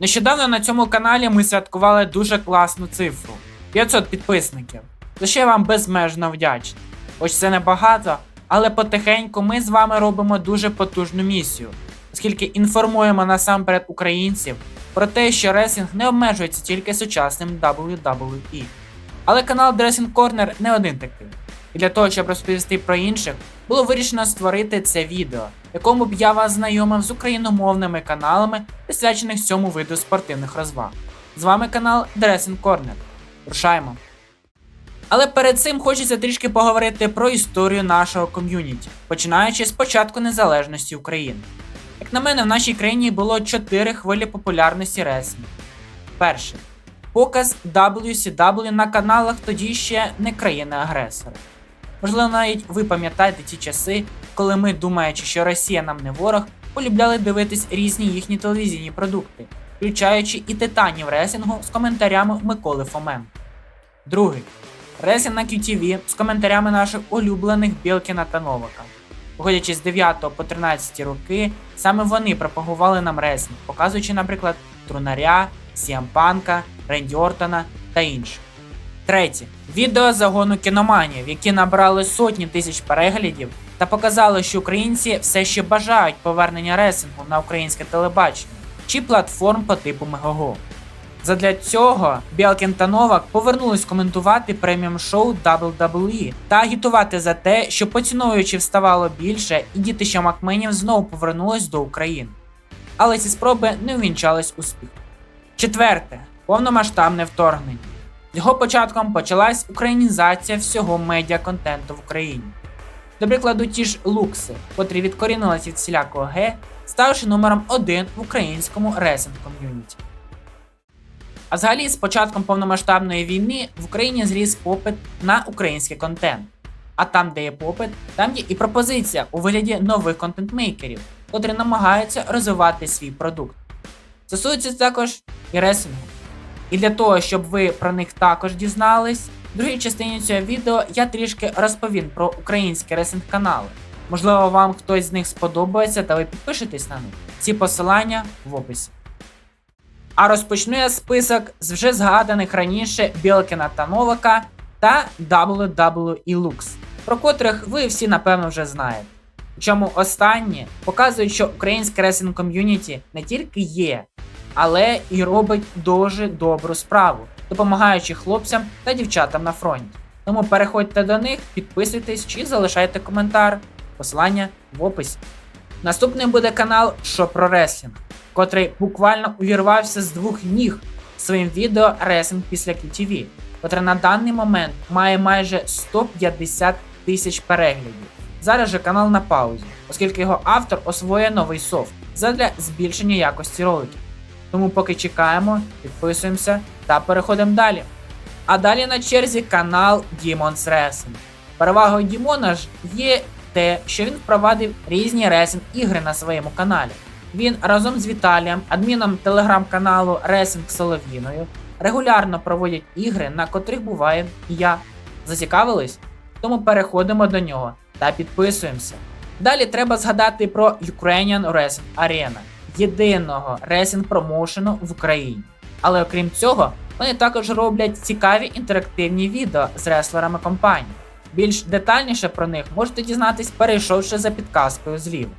Нещодавно на цьому каналі ми святкували дуже класну цифру 500 підписників. За що я вам безмежно вдячний. Хоч це небагато, але потихеньку ми з вами робимо дуже потужну місію, оскільки інформуємо насамперед українців про те, що ресінг не обмежується тільки сучасним WWE. Але канал Dressing Corner не один такий. І для того, щоб розповісти про інших, було вирішено створити це відео, якому б я вас знайомив з україномовними каналами, присвячених цьому виду спортивних розваг. З вами канал Dressing Corner. Рушаємо! Але перед цим хочеться трішки поговорити про історію нашого ком'юніті, починаючи з початку незалежності України. Як на мене, в нашій країні було чотири хвилі популярності реслінгу. Перше. Показ WCW на каналах тоді ще не країни-агресори. Можливо, навіть ви пам'ятаєте ті часи, коли ми, думаючи, що Росія нам не ворог, полюбляли дивитись різні їхні телевізійні продукти, включаючи і титанів ресінгу з коментарями Миколи Фоменко. Другий. Ресінг на QTV з коментарями наших улюблених Білкіна та Новака. Виходячи з 9 по 13 роки, саме вони пропагували нам ресінг, показуючи, наприклад, Трунаря, Сіампанка, Ренді Ортона та інших. Третє. Відео загону кіноманів, які набрали сотні тисяч переглядів та показали, що українці все ще бажають повернення ресингу на українське телебачення чи платформ по типу Мегого. Задля цього Білкін та Новак повернулись коментувати преміум шоу WWE та агітувати за те, що поціновуючи вставало більше, і дітище Макменів знову повернулось до України. Але ці спроби не увінчались успіхом. Четверте повномасштабне вторгнення. Його початком почалась українізація всього медіаконтенту в Україні. До прикладу, ті ж лукси, котрі відкорінились від всілякого Г, ставши номером один в українському ресинг ком'юніті. А взагалі, з початком повномасштабної війни в Україні зріс попит на український контент. А там, де є попит, там є і пропозиція у вигляді нових контент-мейкерів, котрі намагаються розвивати свій продукт. Стосується також і ресингу. І для того, щоб ви про них також дізнались, в другій частині цього відео я трішки розповім про українські ресинг канали. Можливо, вам хтось з них сподобається та ви підпишетесь на них. Ці посилання в описі. А розпочну я список з вже згаданих раніше Білкіна та Новака та WWE Lux, про котрих ви всі напевно вже знаєте. Причому останні показують, що українське ресінг ком'юніті не тільки є, але і робить дуже добру справу, допомагаючи хлопцям та дівчатам на фронті. Тому переходьте до них, підписуйтесь чи залишайте коментар. Посилання в описі. Наступним буде канал Що про Реслінг, котрий буквально увірвався з двох ніг своїм відео Реслінг після QTV, котре на даний момент має майже 150 тисяч переглядів. Зараз же канал на паузі, оскільки його автор освоює новий софт задля збільшення якості роликів. Тому поки чекаємо, підписуємося та переходимо далі. А далі на черзі канал Demon's Wrestling. Перевагою Дімона ж є те, що він впровадив різні ресінг ігри на своєму каналі. Він разом з Віталієм, адміном телеграм-каналу Ресінг Солов'їною, регулярно проводять ігри, на котрих буває і я. Зацікавились? Тому переходимо до нього та підписуємося. Далі треба згадати про Ukrainian Wrestling Arena, єдиного ресінг промоушену в Україні. Але окрім цього, вони також роблять цікаві інтерактивні відео з реслерами компанії. Більш детальніше про них можете дізнатись, перейшовши за підказкою зліва.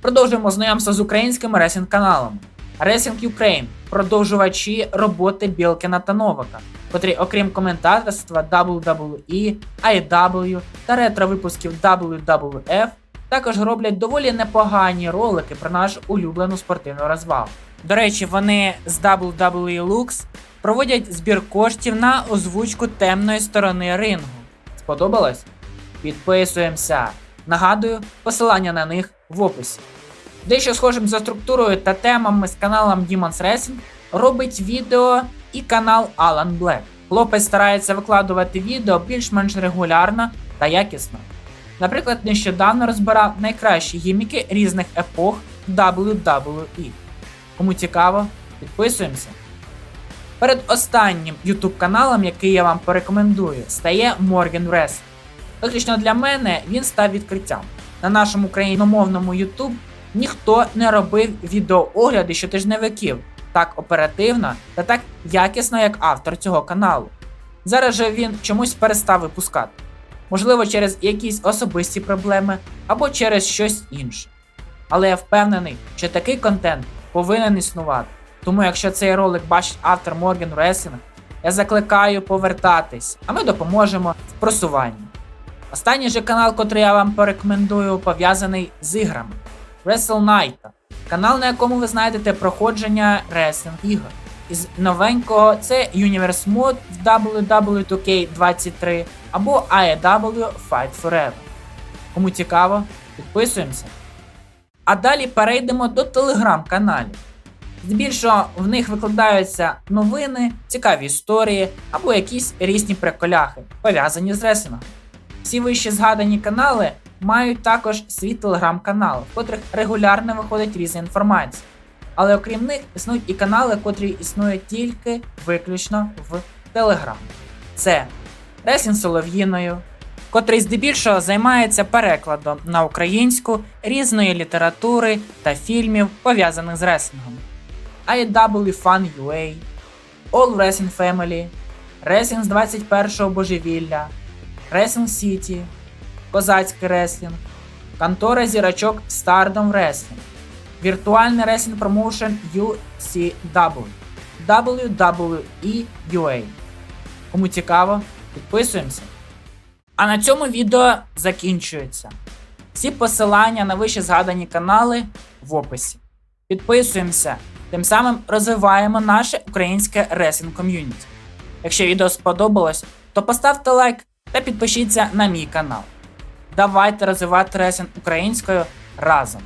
Продовжуємо знайомство з українськими ресінг каналами. Racing Ukraine продовжувачі роботи Білкіна та Новака, котрі, окрім коментаторства WWE, IW та ретро-випусків WWF, також роблять доволі непогані ролики про нашу улюблену спортивну розвагу. До речі, вони з WWE Lux проводять збір коштів на озвучку темної сторони рингу. Сподобалось? Підписуємося. Нагадую, посилання на них в описі. Дещо схожим за структурою та темами з каналом Demon's Wrestling робить відео і канал Alan Black. Хлопець старається викладувати відео більш-менш регулярно та якісно. Наприклад, нещодавно розбирав найкращі гіміки різних епох WWE. Кому цікаво, підписуємося. Перед останнім YouTube каналом, який я вам порекомендую, стає Morgan Wrestling. Виключно для мене він став відкриттям. На нашому україномовному YouTube ніхто не робив відеоогляди щотижневиків, так оперативно та так якісно, як автор цього каналу. Зараз же він чомусь перестав випускати. Можливо, через якісь особисті проблеми або через щось інше. Але я впевнений, що такий контент повинен існувати. Тому якщо цей ролик бачить автор Morgan Wrestling, я закликаю повертатись, а ми допоможемо в просуванні. Останній же канал, котрий я вам порекомендую, пов'язаний з іграми Wrestle Night. Канал, на якому ви знайдете проходження реслінг ігор. Із новенького це Universe Mode в WW2K23 або AEW Fight Forever. Кому цікаво, підписуємося. А далі перейдемо до телеграм-каналів. Здебільшого в них викладаються новини, цікаві історії або якісь різні приколяхи, пов'язані з реслінгом. Всі вище згадані канали мають також свій телеграм-канал, в котрих регулярно виходить різна інформація. Але окрім них існують і канали, котрі існують тільки виключно в Телеграм. Це Реслін Солов'їною, котрий здебільшого займається перекладом на українську різної літератури та фільмів, пов'язаних з реслінгом. IW Fun UA, All Wrestling Family, Wrestling з 21-го божевілля, Wrestling City, Козацький реслінг, контора зірочок Stardom Wrestling, віртуальний реслінг промоушен UCW, WWE UA. Кому цікаво, підписуємося. А на цьому відео закінчується. Всі посилання на вище згадані канали в описі. Підписуємося, тим самим розвиваємо наше українське реслінг ком'юніті. Якщо відео сподобалось, то поставте лайк та підпишіться на мій канал. Давайте розвивати реслінг українською разом.